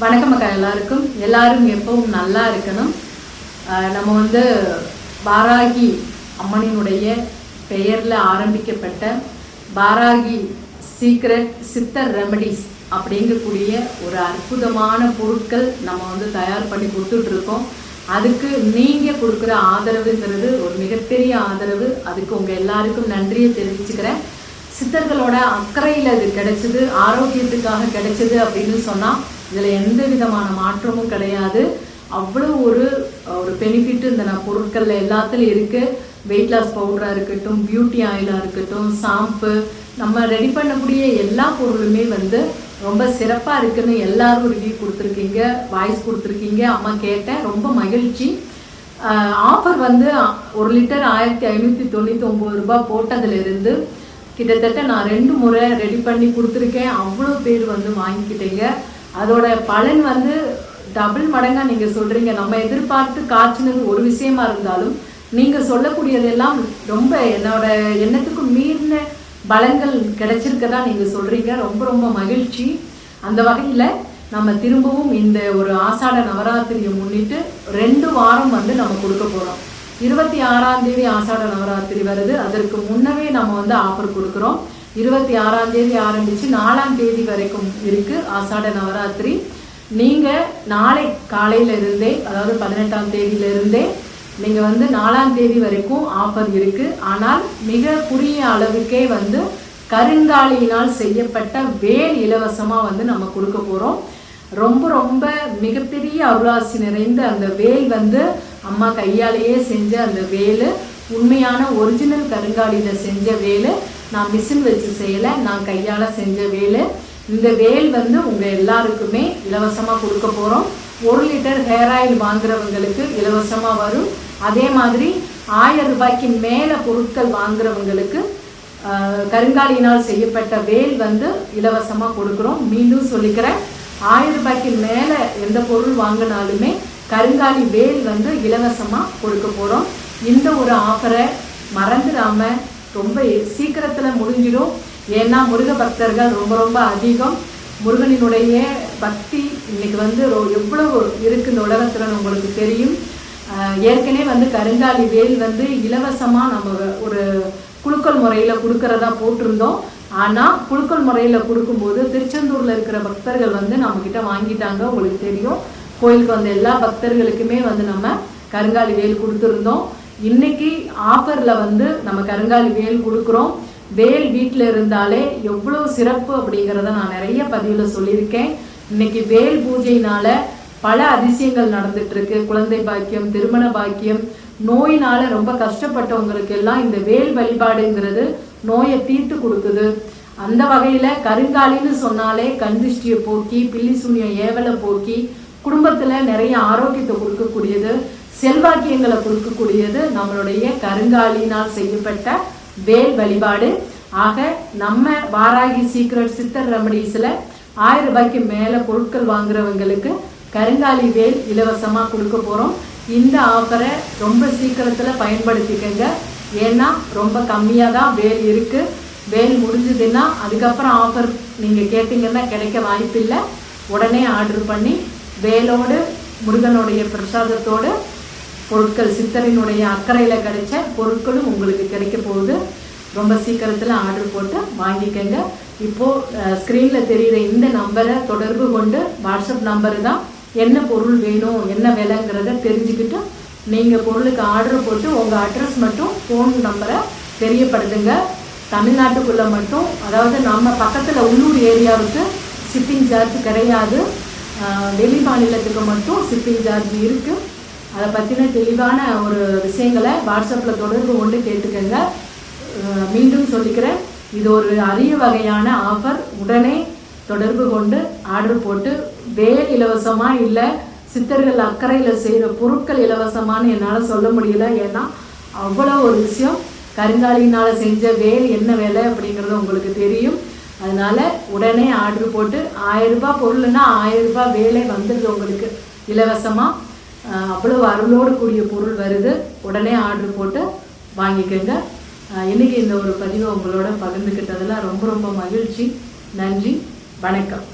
வணக்கம் மக்கள் எல்லாருக்கும். எல்லாரும் எப்பவும் நல்லா இருக்கணும். நம்ம வந்து பாராகி அம்மனினுடைய பெயரில் ஆரம்பிக்கப்பட்ட பாராகி சீக்ரெட் சித்தர் ரெமடிஸ் அப்படிங்கக்கூடிய ஒரு அற்புதமான பொருட்கள் நம்ம வந்து தயார் பண்ணி கொடுத்துட்ருக்கோம். அதுக்கு நீங்கள் கொடுக்குற ஆதரவுங்கிறது ஒரு மிகப்பெரிய ஆதரவு. அதுக்கு உங்கள் எல்லாருக்கும் நன்றியை தெரிவிச்சுக்கிறேன். சித்தர்களோட அக்கறையில் இது கிடைச்சது ஆரோக்கியத்துக்காக கிடைச்சது அப்படின்னு சொன்னால் இதில் எந்த விதமான மாற்றமும் கிடையாது. அவ்வளோ ஒரு ஒரு பெனிஃபிட் இந்த நான் பொருட்களில் எல்லாத்துலையும் இருக்குது வெயிட் லாஸ் பவுடராக இருக்கட்டும் பியூட்டி ஆயிலாக இருக்கட்டும் ஷாம்பு நம்ம ரெடி பண்ணக்கூடிய எல்லா பொருளுமே வந்து ரொம்ப சிறப்பாக இருக்குன்னு எல்லாரும் ரிவ்யூ கொடுத்துருக்கீங்க வாய்ஸ் கொடுத்துருக்கீங்க. அம்மா கேட்டேன் ரொம்ப மகிழ்ச்சி. ஆஃபர் வந்து ஒரு லிட்டர் ஆயிரத்தி ஐநூற்றி தொண்ணூற்றி ஒம்பது ரூபாய் போட்டதுலேருந்து கிட்டத்தட்ட நான் ரெண்டு முறை ரெடி பண்ணி கொடுத்துருக்கேன். அவ்வளோ பேர் வந்து வாங்கிக்கிட்டீங்க. அதோட பலன் வந்து டபுள் மடங்காக நீங்கள் சொல்கிறீங்க நம்ம எதிர்பார்த்து காய்ச்சினது ஒரு விஷயமா இருந்தாலும் நீங்கள் சொல்லக்கூடியதெல்லாம் ரொம்ப என்னோட எண்ணத்துக்கு மீறின பலன்கள் கிடைச்சிருக்கதா நீங்கள் சொல்கிறீங்க ரொம்ப ரொம்ப மகிழ்ச்சி. அந்த வகையில் நம்ம திரும்பவும் இந்த ஒரு ஆசாட நவராத்திரியை முன்னிட்டு ரெண்டு வாரம் வந்து நம்ம கொடுக்க போகிறோம் இருபத்தி ஆறாம் தேதி ஆசாட நவராத்திரி வருது. அதற்கு முன்னவே நம்ம வந்து ஆஃபர் கொடுக்குறோம். இருபத்தி ஆறாம் தேதி ஆரம்பித்து நாலாம் தேதி வரைக்கும் இருக்குது ஆசாட நவராத்திரி. நீங்கள் நாளை காலையிலிருந்தே அதாவது பதினெட்டாம் தேதியிலிருந்தே நீங்கள் வந்து நாலாம் தேதி வரைக்கும் ஆஃபர் இருக்குது ஆனால் மிக குறுகிய அளவுக்கே வந்து கருங்காலியினால் செய்யப்பட்ட வேல் இலவசமாக வந்து நம்ம கொடுக்க போகிறோம் ரொம்ப ரொம்ப மிகப்பெரிய அருளாசி நிறைந்த அந்த வேல் வந்து அம்மா கையாலேயே செஞ்ச அந்த வேலு உண்மையான ஒரிஜினல் கருங்காலியில் செஞ்ச வேலு நான் மிஷின் வச்சு செய்யலை நான் கையால் செஞ்ச வேலை. இந்த வேல் வந்து உங்கள் எல்லாருக்குமே இலவசமாக கொடுக்க போகிறோம் ஒரு லிட்டர் ஹேர் ஆயில் வாங்குறவங்களுக்கு இலவசமாக வரும். அதே மாதிரி ஆயிரம் ரூபாய்க்கு மேலே பொருட்கள் வாங்குறவங்களுக்கு ஆஹ், கருங்காலியினால் செய்யப்பட்ட வேல் வந்து இலவசமாக கொடுக்குறோம். மீண்டும் சொல்லிக்கிறேன். ஆயிரம் ரூபாய்க்கு மேலே எந்த பொருள் வாங்கினாலுமே கருங்காலி வேல் வந்து இலவசமாக கொடுக்க போகிறோம் இந்த ஒரு ஆஃபரை மறந்துடாமல் ரொம்ப சீக்கிரத்தில் முடிஞ்சிடும். ஏன்னா முருக பக்தர்கள் ரொம்ப ரொம்ப அதிகம். முருகனினுடைய பக்தி இன்னைக்கு வந்து எவ்வளவு இருக்கு இந்த உலகத்தில் உங்களுக்கு தெரியும். ஏற்கனவே வந்து கருங்காலி வேல் வந்து இலவசமாக நம்ம ஒரு குழுக்கள் முறையில் கொடுக்கறதா போட்டிருந்தோம். ஆனால் குழுக்கள் முறையில் கொடுக்கும்போது திருச்செந்தூரில் இருக்கிற பக்தர்கள் வந்து நம்மக்கிட்ட வாங்கிட்டாங்க உங்களுக்கு தெரியும். கோயிலுக்கு வந்த எல்லா பக்தர்களுக்குமே வந்து நம்ம கருங்காலி வேல் கொடுத்துருந்தோம். இன்னைக்கு ஆஃபரில் வந்து நம்ம கருங்காலி வேல் கொடுக்குறோம். வேல் வீட்டில் இருந்தாலே எவ்வளோ சிறப்பு அப்படிங்கிறத நான் நிறைய பதிவில் சொல்லியிருக்கேன். இன்னைக்கு வேல் பூஜையினால பல அதிசயங்கள் நடந்துட்டு இருக்கு குழந்தை பாக்கியம் திருமண பாக்கியம் நோயினால ரொம்ப கஷ்டப்பட்டவங்களுக்கு எல்லாம் இந்த வேல் வழிபாடுங்கிறது நோயை தீர்த்து கொடுக்குது. அந்த வகையில கருங்காலின்னு சொன்னாலே கந்திஷ்டியை போக்கி பில்லி சூனிய ஏவலை போக்கி குடும்பத்துல நிறைய ஆரோக்கியத்தை கொடுக்கக்கூடியது. செல்வாக்கியங்களை கொடுக்கக்கூடியது நம்மளுடைய கருங்காலினால் செய்யப்பட்ட வேல் வழிபாடு. ஆக நம்ம வாராகி சீக்ரெட் சித்தர் ரெமடிஸில் ஆயிரம் ரூபாய்க்கு மேலே பொருட்கள் வாங்குறவங்களுக்கு கருங்காலி வேல் இலவசமாக கொடுக்க போகிறோம். இந்த ஆஃபரை ரொம்ப சீக்கிரத்தில் பயன்படுத்திக்கங்க. ஏன்னா ரொம்ப கம்மியாக தான் வேல் இருக்குது வேல் முடிஞ்சதுன்னா அதுக்கப்புறம் ஆஃபர் நீங்கள் கேட்டிங்கன்னா கிடைக்க வாய்ப்பில்லை. உடனே ஆர்டர் பண்ணி வேலோடு முருகனுடைய பிரசாதத்தோடு பொருட்கள் சித்தரினுடைய அக்கறையில் கிடைச்ச பொருட்களும் உங்களுக்கு கிடைக்க போகுது. ரொம்ப சீக்கிரத்தில் ஆர்டர் போட்டு வாங்கிக்கங்க. இப்போது ஸ்க்ரீனில் தெரிகிற இந்த நம்பரை தொடர்பு கொண்டு வாட்ஸ்அப் நம்பரு தான் என்ன பொருள் வேணும் என்ன விலைங்கிறத தெரிஞ்சுக்கிட்டு நீங்கள் பொருளுக்கு ஆர்டர் போட்டு உங்கள் அட்ரஸ் மட்டும் ஃபோன் நம்பரை தெரியப்படுத்துங்க. தமிழ்நாட்டுக்குள்ளே மட்டும் அதாவது நம்ம பக்கத்தில் உள்ளூர் ஏரியாவுக்கு ஷிப்பிங் சார்ஜ் கிடையாது. வெளி மாநிலத்துக்கு மட்டும் ஷிப்பிங் சார்ஜ் இருக்குது அதை பற்றின தெளிவான ஒரு விஷயங்களை வாட்ஸ்அப்பில் தொடர்பு கொண்டு கேட்டுக்கங்க. மீண்டும் சொல்லிக்கிறேன். இது ஒரு அரிய வகையான ஆஃபர். உடனே தொடர்பு கொண்டு ஆர்டர் போட்டு வேல் இலவசமாக இல்லை சித்தர்கள் அக்கறையில் செய்கிற பொருட்கள் இலவசமான்னு என்னால் சொல்ல முடியல. ஏன்னா அவ்வளோ ஒரு விஷயம். கருங்காலினால் செஞ்ச வேல் என்ன வேலை அப்படிங்கிறது உங்களுக்கு தெரியும். அதனால் உடனே ஆர்டர் போட்டு ஆயிரம் ரூபாய் பொருள்னா ஆயிரம் ரூபாய் வேலை வந்துடுது உங்களுக்கு இலவசமாக அவ்வளோ அருளோடு கூடிய பொருள் வருது. உடனே ஆர்டர் போட்டு வாங்கிக்கோங்க. இன்றைக்கி இந்த ஒரு பதிவை உங்களோட பகிர்ந்துக்கிட்டதில் ரொம்ப ரொம்ப மகிழ்ச்சி. நன்றி. வணக்கம்.